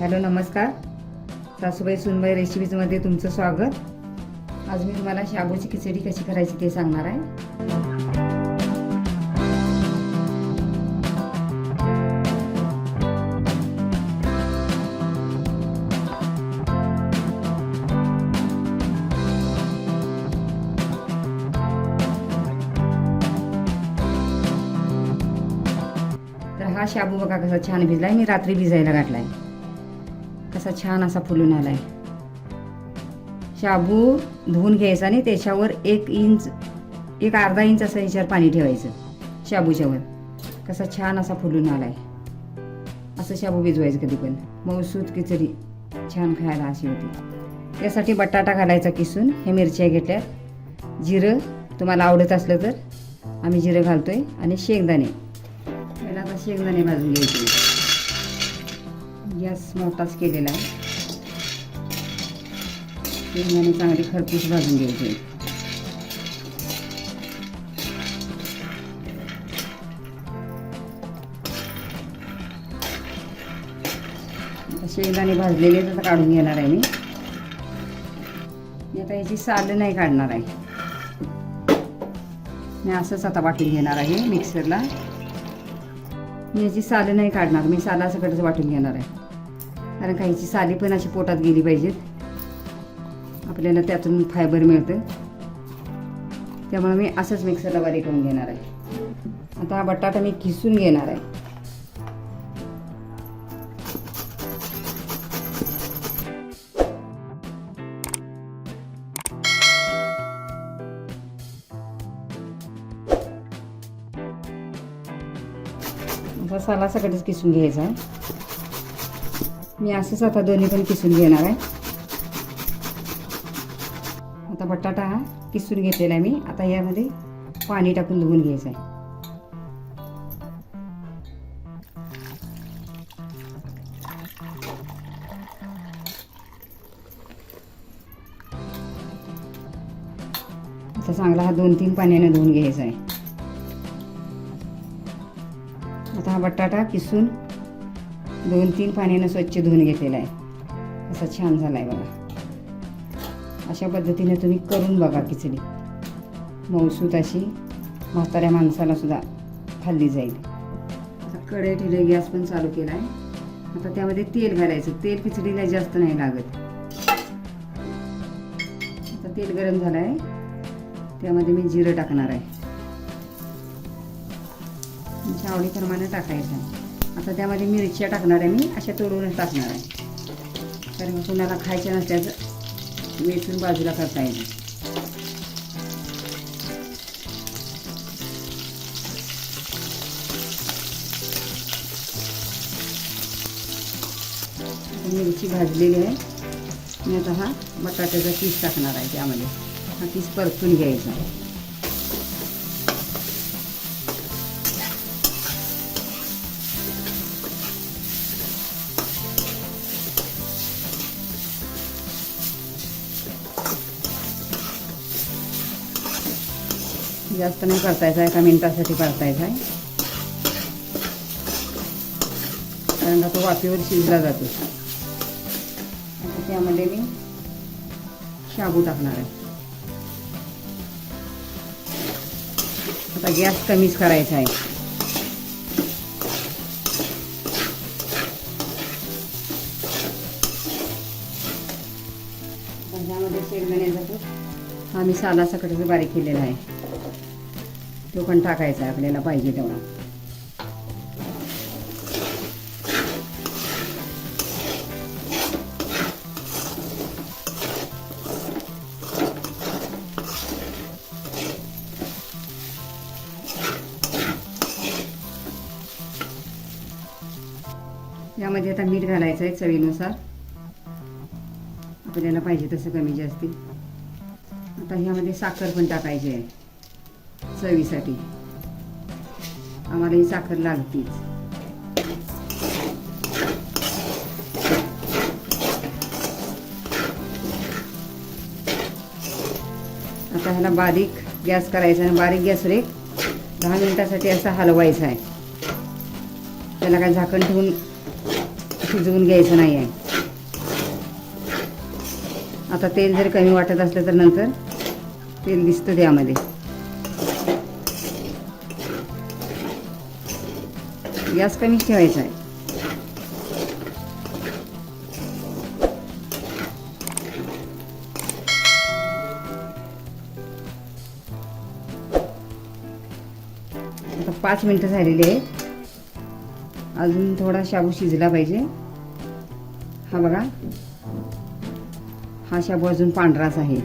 Hello नमस्कार. सासूबाई सुनबाई रेसिपीजमध्ये तुमचं स्वागत. आज मी तुम्हाला शाबूची खिचडी कशी करायची ते सांगणार आहे. तर हा शाबू बघा कसा छान भिजलाय. मी रात्री भिजायला घातलाय. कसा छान असा फुलून आला आहे शाबू धुवून घ्यायचा आणि त्याच्यावर एक इंच एक अर्धा इंच असं ह्याच्यावर पाणी ठेवायचं शाबूच्यावर. कसा छान असा फुलून आहे असं शाबू भिजवायचं कधी पण. मऊसूत खिचडी छान खायला अशी होती. त्यासाठी बटाटा घालायचा किसून हे मिरच्या घेतल्या जिरं तुम्हाला आवडत असलं तर. आम्ही जिरं घालतोय आणि शेंगदाणे. पहिला आता शेंगदाणे भाजून घ्यायचे. गॅस मोठाच केलेला आहे. शेंगदाणे चांगली खरपूस भाजून घ्यायचे. आता शेंगदाणे भाजलेले आता काढून घेणार आहे मी. मी आता याची साल नाही काढणार आहे. मी असंच आता वाटून घेणार आहे मिक्सरला. मी याची सालं नाही काढणार मी साला सकटच वाटून घेणार आहे. कारण काहीची साली पण अशी पोटात गेली पाहिजेत. आपल्याला त्यातून फायबर मिळतं. त्यामुळे मी असंच मिक्सरला बारीक करून घेणार आहे. आता हा बटाटा मी किसून घेणार आहे. आता साला सकटच किसून घ्यायचा आहे. मी असंच आता दोन्ही पण किसून घेणार आहे. आता बटाटा हा किसून घेतलेला आहे मी. आता यामध्ये पाणी टाकून धुवून घ्यायचं आहे. आता चांगला हा दोन तीन पाण्याने धुवून घ्यायचा आहे. आता हा बटाटा किसून दोन तीन पाण्यानं स्वच्छ धुवून घेतलेला आहे. असा छान झाला आहे बघा. अशा पद्धतीने तुम्ही करून बघा खिचडी. मौसूत अशी म्हाताऱ्या माणसाला सुद्धा खाल्ली जाईल. आता कढई ठेवले गॅस पण चालू केला आहे आता त्यामध्ये तेल घालायचं. तेल खिचडीला जास्त नाही लागत. आता तेल गरम झालं आहे त्यामध्ये मी जिरं टाकणार आहे. तुमच्या आवडीप्रमाणे टाकायचं. आहे आता त्यामध्ये मिरच्या टाकणार आहे मी अशा तोडूनच टाकणार आहे. कारण कुणाला खायच्या नसल्याचं वेचून बाजूला करता येईल. मिरची भाजलेली आहे. मी आता हा बटाट्याचा पीस टाकणार आहे त्यामध्ये. हा पीस परतून घ्यायचा जास्त नाही परतायचा एका मिनिटासाठी परतायचा आहे. कारण का तो वाफेवर शिजला जातो. आता त्यामध्ये मी शाबू टाकणार आहे. आता गॅस कमीच करायचा आहे. त्यामध्ये ह्यामध्ये शेंगदाण्याचा आम्ही हा मी साला बारीक केलेला आहे. तो पण टाकायचा आहे आपल्याला पाहिजे तेवढा. यामध्ये आता मीठ घालायचं आहे चवीनुसार. आपल्याला पाहिजे तसं कमी जास्ती. आता ह्यामध्ये साखर पण टाकायची आहे. चवीसाठी. आम्हाला ही साखर लागतीच. आता ह्याला बारीक गॅस करायचा आणि बारीक गॅसवर एक दहा मिनिटासाठी असं हलवायचा आहे. त्याला काय झाकण ठेवून शिजवून घ्यायचं नाही आहे. आता तेल जर कमी वाटत असलं तर नंतर तेल दिसतं त्यामध्ये. गॅस कमी ठेवायचा आहे. आता पाच मिनटं झालेली आहेत. अजून थोडा शाबू शिजला पाहिजे. हा बघा. हा शाबू अजून पांढराच आहे.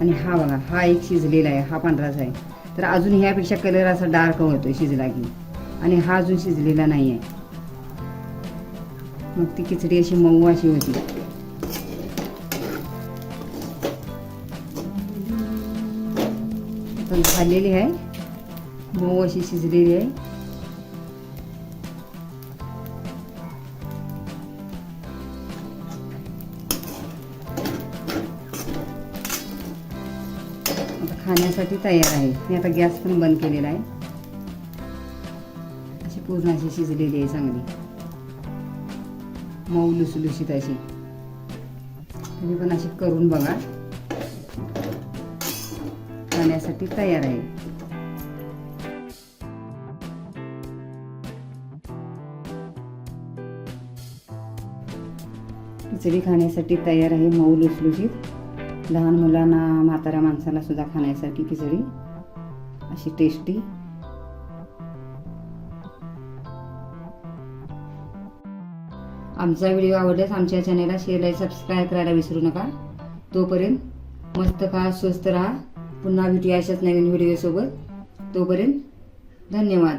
आणि हा बघा हा एक शिजलेला आहे हा पांढराच आहे. तर अजून ह्यापेक्षा कलर असा डार्क होतो शिजला की. आणि हा अजून शिजलेला नाही आहे मग ती खिचडी अशी मऊ अशी होती. तर झालेली आहे. मऊ अशी शिजलेली आहे. खाण्यासाठी तयार आहे. मी आता गॅस पण बंद केलेला आहे. पूर्ण अशी शिजलेली आहे चांगली. मऊ लुसलुशीत अशी. तुम्ही पण अशी करून बघा. खाण्यासाठी तयार आहे. खिचडी खाण्यासाठी तयार आहे मऊ लुसलुशीत लहान मुलांना म्हाताऱ्या माणसाला सुद्धा खाण्यासाठी खिचडी. अशी टेस्टी आमचा व्हिडिओ आवडल्यास आमच्या चॅनलला शेअर लाईक सबस्क्राईब करायला विसरू नका. तोपर्यंत मस्त खा स्वस्त राहा. पुन्हा भेटूया अशाच नवीन व्हिडिओसोबत तोपर्यंत धन्यवाद.